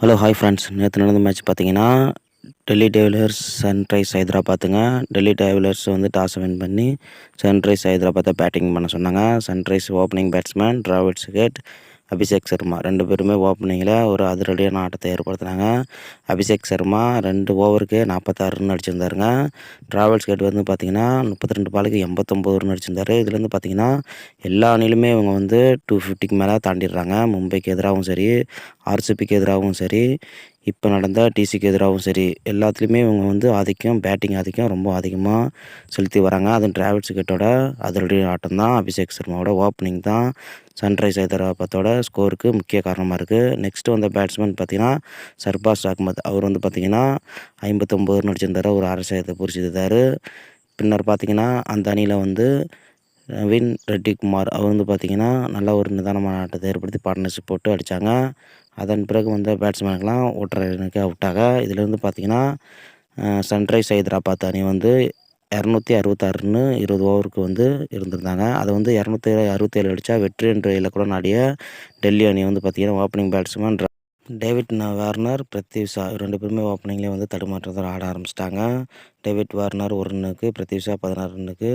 Hello hi friends நேற்று நடந்த match பார்த்தீங்கன்னா டெல்லி டேவிலர்ஸ் சன்ரைஸ் ஹைதராபாத்துங்க டெல்லி டேவிலர்ஸ் வந்து டாஸ் வின் பண்ணி சன்ரைஸ் ஹைதராபாத்தை பேட்டிங் பண்ண சொன்னாங்க. சன்ரைஸ் ஓப்பனிங் பேட்ஸ்மேன் டிராவிட் சிகேட் அபிஷேக் சர்மா. ரெண்டு பேருமே ஓப்பனிங்கில் ஒரு அதிரடியான ஆட்டத்தை ஏற்படுத்தினாங்க. அபிஷேக் சர்மா ரெண்டு ஓவருக்கு நாற்பத்தாறு ரன் அடிச்சிருந்தாருங்க. ட்ராவல்ஸ் கேட் வந்து பார்த்திங்கன்னா முப்பத்தி ரெண்டு பாலுக்கு எண்பத்தொம்போது ரன் அடிச்சிருந்தாரு. இதுலேருந்து பார்த்திங்கன்னா எல்லா அணிலுமே இவங்க வந்து டூ ஃபிஃப்டிக்கு மேலே தாண்டிடுறாங்க. மும்பைக்கு எதிராகவும் சரி ஆர்சிபிக்கு எதிராகவும் சரி. இப்போ நடந்த டிசிக்கு எதிராகவும் சரி எல்லாத்துலேயுமே இவங்க வந்து ஆதிக்கம் பேட்டிங் ஆதிக்கம் ரொம்ப அதிகமாக செலுத்தி வராங்க. அதுவும் டிராவல்ஸ் கிட்டோட அதனுடைய ஆட்டம் தான். அபிஷேக் சர்மாவோட ஓப்பனிங் தான். சன்ரைஸ் ஹைதராபாத்தோட ஸ்கோருக்கு முக்கிய காரணமாக இருக்குது நெக்ஸ்ட்டு வந்த பேட்ஸ்மேன் பார்த்திங்கன்னா சர்பாஸ் அகமத். அவர் வந்து பார்த்திங்கன்னா ஐம்பத்தொம்போதுன்னு அடிச்சிருந்தார். ஒரு அரசியத்தை புரிச்சிருந்தார் பின்னர் பார்த்திங்கன்னா அந்த அணியில் வந்து நவீன் ரெட்டி குமார் அவர் வந்து பார்த்திங்கன்னா நல்ல ஒரு நிதானமான ஆட்டத்தை ஏற்படுத்தி பார்ட்னர்ஷிப் போட்டு அடித்தாங்க அதன் பிறகு வந்த பேட்ஸ்மேனுக்கெலாம் ஓட்டுறதுக்கு அவுட்டாக. இதில் பார்த்தீங்கன்னா பார்த்திங்கன்னா சன்ரைஸ் ஹைதராபாத் அணி வந்து இரநூத்தி அறுபத்தாறுன்னு இருபது ஓவருக்கு வந்து இருந்திருந்தாங்க. அதை வந்து இரநூத்தி அறுபத்தேழு அடித்தா வெற்றி என்ற இலக்குடன் ஆடிய டெல்லி அணி வந்து பார்த்திங்கன்னா ஓப்பனிங் பேட்ஸ்மேன் டேவிட் வார்னர் பிரத்யூஷா ரெண்டு பேருமே ஓப்பனிங்லேயே வந்து தடுமாற்றத்தில் ஆட ஆரம்பிச்சிட்டாங்க. டேவிட் வார்னர் ஒரு ரன்னுக்கு பிரத்யூஷா பதினாறு ரன்னுக்கு.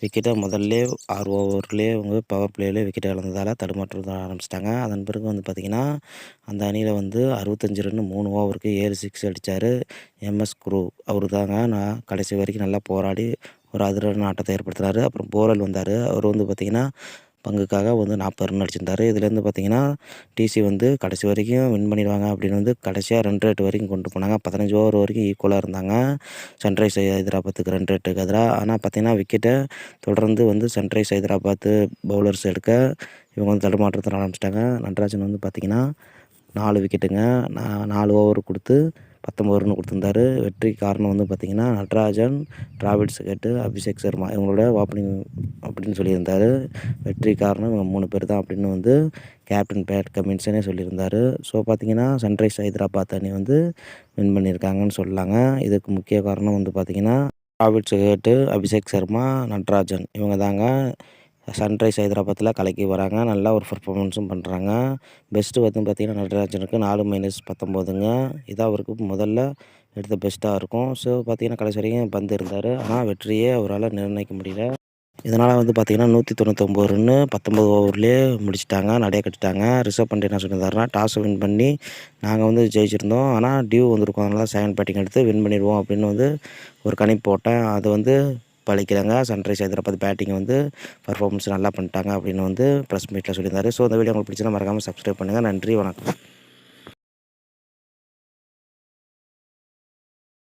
விக்கெட்டை முதல்ல ஆறு ஓவர்லேயே அவங்க பவர் பிளேலேயே விக்கெட்டை இழந்ததால் தடுமாற்றத்தில் ஆரம்பிச்சிட்டாங்க. அதன் பிறகு வந்து பார்த்திங்கன்னா அந்த அணியில் வந்து அறுபத்தஞ்சு ரன் மூணு ஓவருக்கு ஏழு சிக்ஸ் அடித்தார் எம்எஸ் குரு. அவர் தாங்க நான் கடைசி வரைக்கும் நல்லா போராடி ஒரு அதிரடியான ஆட்டத்தை ஏற்படுத்தினார் அப்புறம் போரல் வந்தார். அவர் வந்து பார்த்திங்கன்னா பங்குக்காக வந்து நாற்பது ரன் அடிச்சிருந்தார். இதுலேருந்து பார்த்தீங்கன்னா டிசி வந்து கடைசி வரைக்கும் வின் பண்ணிடுவாங்க அப்படின்னு வந்து கடைசியாக ரன் ரேட் வரைக்கும் கொண்டு போனாங்க. பதினஞ்சு ஓவர் வரைக்கும் ஈக்குவலாக இருந்தாங்க. சன்ரைஸ் ஹைதராபாத்துக்கு ரன் ரேட்டுக்கு எதிராக ஆனால் பார்த்தீங்கன்னா விக்கெட்டை தொடர்ந்து வந்து சன்ரைஸ் ஹைதராபாத்து பவுலர்ஸ் எடுக்க இவங்க வந்து தடுமாற்றத்தில் ஆரம்பிச்சிட்டாங்க. நடராஜன் வந்து பார்த்திங்கன்னா நாலு விக்கெட்டுங்க நாலு ஓவர் கொடுத்து பத்தொம்பது ரன் கொடுத்துருந்தாரு. வெற்றி காரணம் வந்து பார்த்திங்கன்னா நட்ராஜன் டிராவிட்ஸ் கேட்டு அபிஷேக் சர்மா இவங்களோட ஓப்பனிங் அப்படின்னு சொல்லியிருந்தார். வெற்றி காரணம் இவங்க மூணு பேர் தான் அப்படின்னு வந்து கேப்டன் பேட் கமின்ஸனே சொல்லியிருந்தார். ஸோ பார்த்திங்கன்னா சன்ரைஸ் ஹைதராபாத் அணி வந்து வின் பண்ணியிருக்காங்கன்னு சொல்லலாங்க இதுக்கு முக்கிய காரணம் வந்து பார்த்திங்கன்னா டிராவிட்ஸ் கேட்டு அபிஷேக் சர்மா நட்ராஜன் இவங்க தாங்க சன்ரைஸ் ஹைதராபாத்தில் கலக்கி வராங்க. நல்லா ஒரு பர்ஃபார்மன்ஸும் பண்ணுறாங்க பெஸ்ட்டு வந்து பார்த்திங்கன்னா நடராஜனுக்கு நாலு மைனஸ் பத்தொம்போதுங்க இதான் அவருக்கு முதல்ல எடுத்த பெஸ்ட்டாக இருக்கும். ஸோ பார்த்திங்கன்னா கடைசி வரைக்கும் பந்து இருந்தார். ஆனால் வெற்றியே அவரால் நிர்ணயிக்க முடியல. இதனால் வந்து பார்த்திங்கன்னா நூற்றி தொண்ணூத்தொம்பது ரன்னு பத்தொம்பது ஓவர்லேயே முடிச்சிட்டாங்க. நடைய கட்டிட்டாங்க. ரிசர்வ் பண்ணிட்டு என்ன சொல்லியிருந்தாருன்னா டாஸ் வின் பண்ணி நாங்கள் வந்து ஜெயிச்சிருந்தோம். ஆனால் டியூ வந்திருக்கோம். அதனால் செகண்ட் பேட்டிங் எடுத்து வின் பண்ணிடுவோம் அப்படின்னு வந்து ஒரு கணிப்பு போட்டேன். அது வந்து பழிக்கிறாங்க சன்ரைஸ் ஹைதராபாத் பேட்டிங் வந்து பர்ஃபார்மன்ஸ் நல்லா பண்ணிட்டாங்க அப்படின்னு வந்து ப்ரெஸ் மீட்டில் சொல்லியிருந்தாரு. ஸோ அந்த வீடியோ உங்களுக்கு பிடிச்சா மறக்காமல் சப்ஸ்கிரைப் பண்ணுங்கள் நன்றி வணக்கம்.